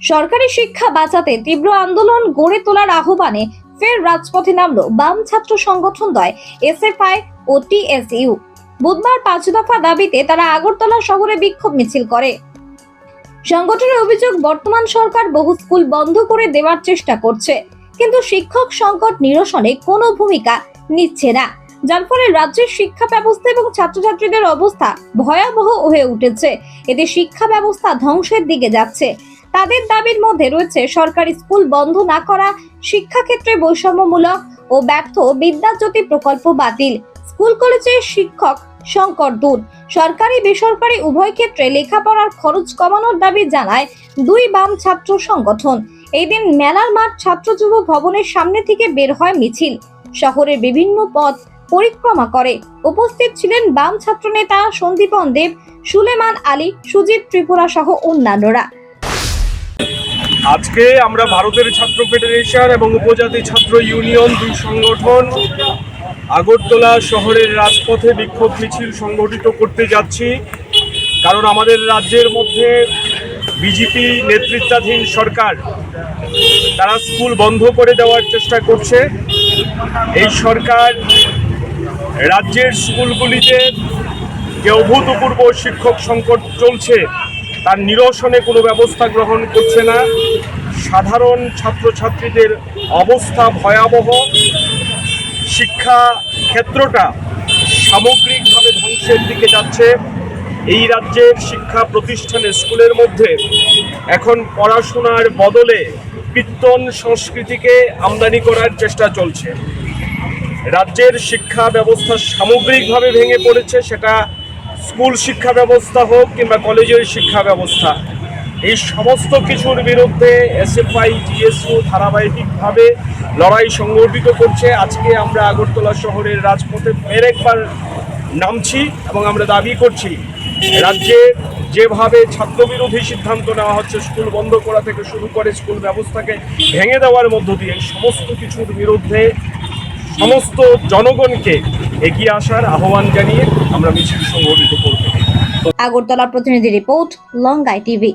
সরকারি শিক্ষা বাঁচাতে তীব্র আন্দোলন গড়ে তোলার আহ্বানে ফের রাজপথে নামলো বাম ছাত্র সংগঠন দয়, এসএফআই ও টিএসইউ। বুধবার পাঁচ দফা দাবিতে তারা আগরতলা শহরে বিক্ষোভ মিছিল করে। সংগঠনের অভিযোগ, বর্তমান সরকার বহু স্কুল বন্ধ করে দেওয়ার চেষ্টা করছে, কিন্তু শিক্ষক সংকট নিরসনে কোনো ভূমিকা নিচ্ছে না, যার ফলে রাজ্যের শিক্ষা ব্যবস্থা এবং ছাত্রছাত্রীদের অবস্থা ভয়াবহ হয়ে উঠেছে। এতে শিক্ষা ব্যবস্থা ধ্বংসের দিকে যাচ্ছে। তাদের দাবির মধ্যে রয়েছে সরকারি স্কুল বন্ধ না করা, শিক্ষাক্ষেত্রে বৈষম্যমূলক ও ব্যর্থ বিদ্যাজ্যোতি প্রকল্প বাতিল, স্কুল কলেজে শিক্ষক সংকট দূর সরকারি বেসরকারি উভয় ক্ষেত্রে লেখাপড়ার খরচ কমানোর দাবি জানায় দুই বাম ছাত্র সংগঠন। এই দিন মেলার মাঠ ছাত্র যুব ভবনের সামনে থেকে বের হয় মিছিল। শহরের বিভিন্ন পথ পরিক্রমা করে। উপস্থিত ছিলেন বাম ছাত্র নেতা সন্দীপন দেব, সুলেমান আলী, সুজিত ত্রিপুরা সহ অন্যান্যরা। আজকে আমরা ভারতের ছাত্র ফেডারেশন এবং উপজাতি ছাত্র ইউনিয়ন দুই সংগঠন আগরতলা শহরের রাজপথে বিক্ষোভ মিছিল সংগঠিত করতে যাচ্ছি। কারণ আমাদের রাজ্যের মধ্যে বিজেপি নেতৃত্বাধীন সরকার, তারা স্কুল বন্ধ করে দেওয়ার চেষ্টা করছে। এই সরকার রাজ্যের স্কুলগুলিতে যে অভূতপূর্ব শিক্ষক সংকট চলছে তার নিরসনে কোনো ব্যবস্থা গ্রহণ করছে না। সাধারণ ছাত্রছাত্রীদের অবস্থা ভয়াবহ। শিক্ষা ক্ষেত্রটা সামগ্রিকভাবে ধ্বংসের দিকে যাচ্ছে। এই রাজ্যের শিক্ষা প্রতিষ্ঠানে স্কুলের মধ্যে এখন পড়াশোনার বদলে কীর্তন সংস্কৃতিকে আমদানি করার চেষ্টা চলছে। রাজ্যের শিক্ষা ব্যবস্থা সামগ্রিকভাবে ভেঙে পড়েছে, সেটা স্কুল শিক্ষা ব্যবস্থা হোক কিংবা কলেজের শিক্ষা ব্যবস্থা, এই সমস্ত কিছুর বিরুদ্ধে এসএফআই, টিএসইউ ধারাবাহিকভাবে লড়াই সংগঠিত করছে। আজকে আমরা আগরতলা শহরের রাজপথে ফের একবার নামছি এবং আমরা দাবি করছি, রাজ্যে যেভাবে ছাত্রবিরোধী সিদ্ধান্ত নেওয়া হচ্ছে, স্কুল বন্ধ করা থেকে শুরু করে স্কুল ব্যবস্থাকে ভেঙে দেওয়ার মধ্য দিয়ে সমস্ত কিছুর বিরুদ্ধে সমস্ত জনগণকে এগিয়ে আসার আহ্বান জানিয়ে আমরা মিছিল সংগঠিত করব। আগরতলা প্রতিনিধি রিপোর্ট লঙ্গাই টিভি।